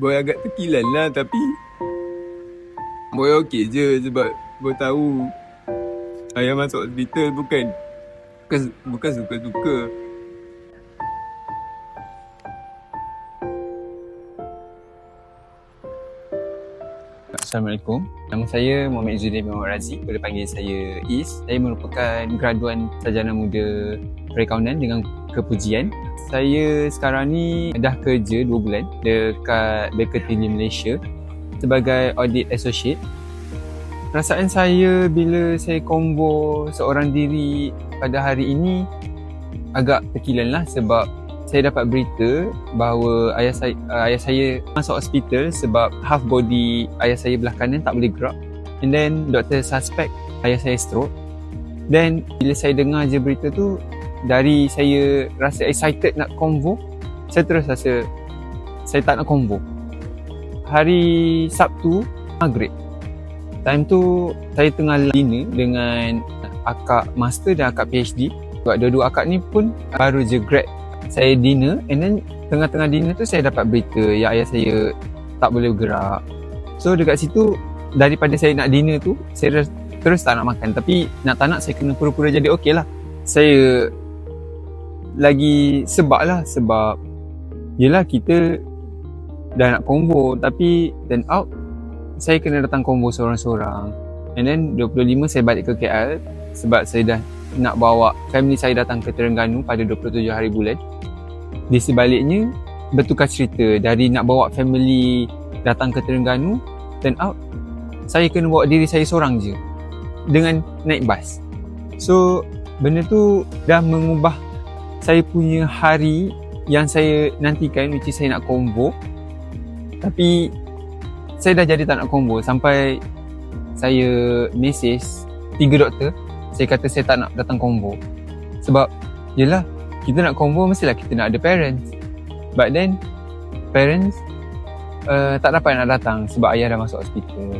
Boy agak terkilan lah tapi Boy okey je sebab Boy tahu Ayah masuk hospital bukan Bukan, bukan suka-suka Assalamualaikum. Nama saya Muhammad Izzuddin Muhammad Razi. Boleh panggil saya Is. Saya merupakan graduan sarjana muda perakaunan dengan kepujian. Saya sekarang ni dah kerja 2 bulan dekat Baker Tilly Malaysia sebagai audit associate. Perasaan saya bila saya combo seorang diri pada hari ini agak terkilan lah sebab saya dapat berita bahawa ayah saya, ayah saya masuk hospital sebab half body ayah saya belah kanan tak boleh gerak. And then doktor suspect ayah saya stroke. Then bila saya dengar je berita tu dari saya rasa excited nak convo, saya terus rasa saya tak nak convo. Hari Sabtu maghrib. Time tu saya tengah dinner dengan akak master dan akak PhD. Sebab dua-dua akak ni pun baru je grad saya dinner and then tengah-tengah dinner tu saya dapat berita yang ayah saya tak boleh bergerak. So dekat situ daripada saya nak dinner tu saya terus tak nak makan tapi nak tak nak saya kena pura-pura jadi okey lah. Saya lagi sebab lah sebab yelah kita dah nak combo tapi turn out saya kena datang combo seorang-seorang and then 25 saya balik ke KL sebab saya dah nak bawa family saya datang ke Terengganu pada 27 hari bulan. Di sebaliknya, bertukar cerita dari nak bawa family datang ke Terengganu, turn out saya kena bawa diri saya seorang je dengan naik bas. So, benda tu dah mengubah saya punya hari yang saya nantikan which is saya nak combo. Tapi saya dah jadi tak nak combo. Sampai saya message tiga doktor saya kata saya tak nak datang combo. Sebab yelah kita nak combo mestilah kita nak ada parents. But then parents uh, tak dapat nak datang sebab ayah dah masuk hospital